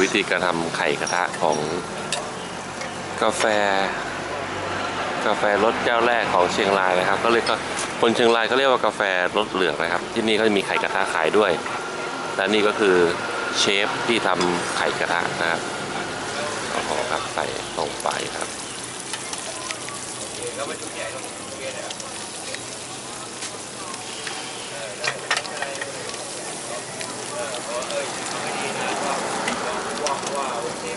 วิธีการทำไข่กระทะของกาแฟ กาแฟรสเจ้าแรกของเชียงรายนะครับ ก็เรียกคนเชียงรายเขาเรียกว่ากาแฟรสเหลืองนะครับ ที่นี่ก็จะมีไข่กระทะขายด้วย และนี่ก็คือเชฟที่ทำไข่กระทะนะครับโอ้โหครับใส่ลงไปครับ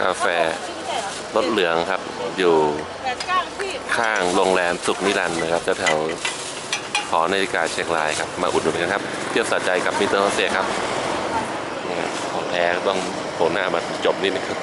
กาแฟรถเหลืองครับ อยู่ข้างโรงแรมสุขนิรันดร์นะครับแถวหอนาฬิกาเชียงรายครับ มาอุดหนุนกันครับเที่ยวสะใจกับมิสเตอร์โฮเซ่ครับนี่ครับของแท้ต้องโผล่หน้ามาจบนิดนึงครับ